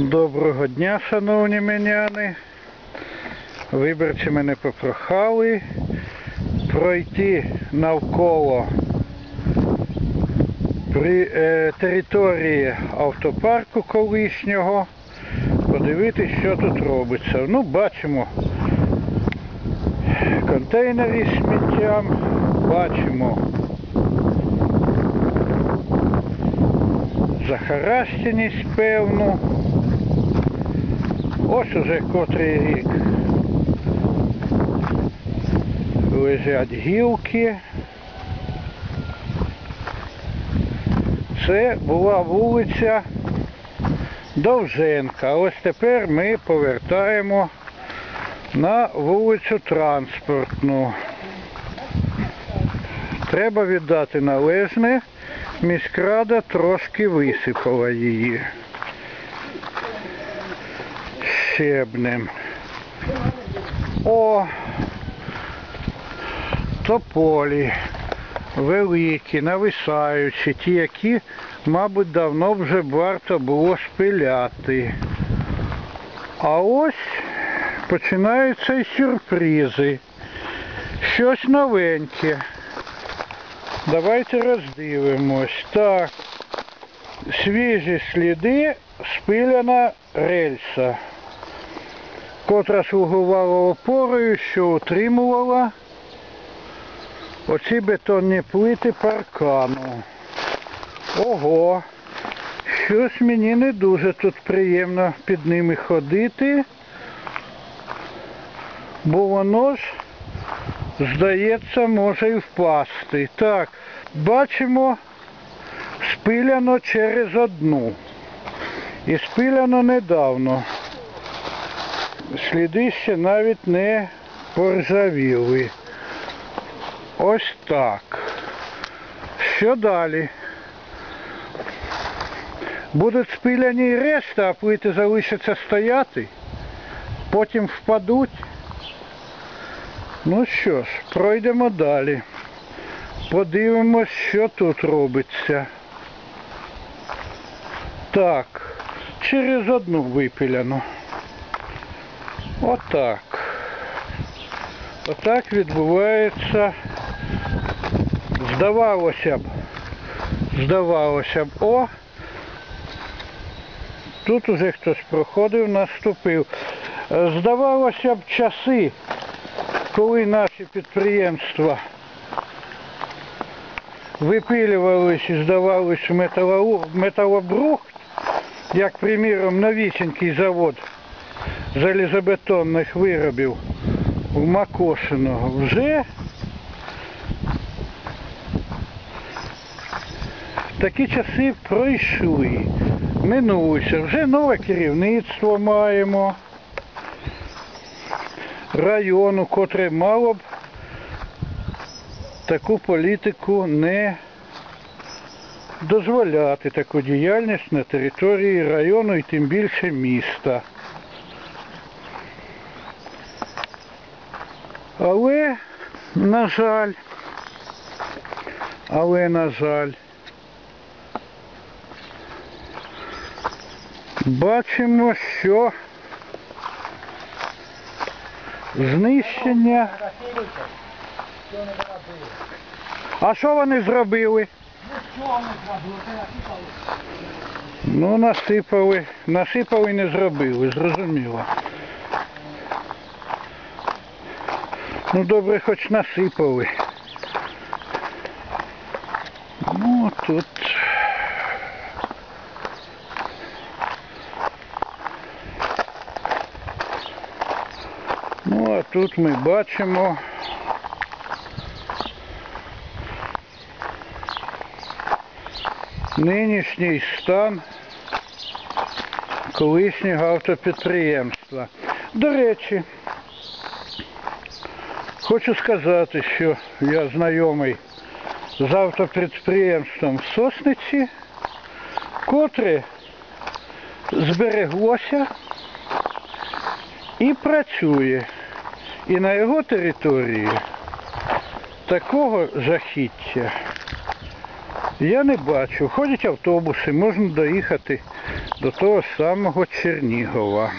Доброго дня, шановні меняни. Виборці мене попрохали пройти навколо при е, території автопарку колишнього, подивитися, що тут робиться. Ну, бачимо контейнери з сміттям, бачимо захаращеність певну. Ось уже котрий рік. Лежать гілки. Це була вулиця Довженка. Ось тепер ми повертаємо на вулицю Транспортну. Треба віддати належне. Міськрада трошки висипала її щебнем. О, тополі великі, нависаючі, ті, які, мабуть, давно вже варто було спиляти. А ось починаються і сюрпризи. Щось новеньке. Давайте роздивимось. Так. Свіжі сліди спиляна рельса, котра слугувала опорою, що утримувала оці бетонні плити паркану. Ого! Щось мені не дуже тут приємно під ними ходити, бо воно ж здається, може і впасти. Так, бачимо, спиляно через одну. І спиляно недавно. Сліди ще навіть не поржавіли. Ось так. Що далі? Будуть спиляні і решта, а плити залишаться стояти, потім впадуть. Ну що ж, пройдемо далі. Подивимось, що тут робиться. Так, через одну випіляно. Отак. Отак відбувається. Здавалося б. Здавалося б, о. Тут уже хтось проходив, наступив. Здавалося б, часи коли наші підприємства випилювались і здавались в металобрухт, як, приміром, новісінький завод залізобетонних виробів в Макошиного, вже такі часи пройшли, минулися, вже нове керівництво маємо. Району, котре мало б таку політику не дозволяти таку діяльність на території району і тим більше міста. Але, на жаль, але, на жаль, бачимо, що знищення. А що вони зробили? Ну, насипали. Насипали і не зробили, зрозуміло. Ну, добре, хоч насипали. Ну, тут. Ну, а тут ми бачимо нинішній стан колишнього автопідприємства. До речі, хочу сказати, що я знайомий з автопідприємством в Сосниці, котре збереглося і працює. І на його території такого жахіття я не бачу. Ходять автобуси, можна доїхати до того самого Чернігова.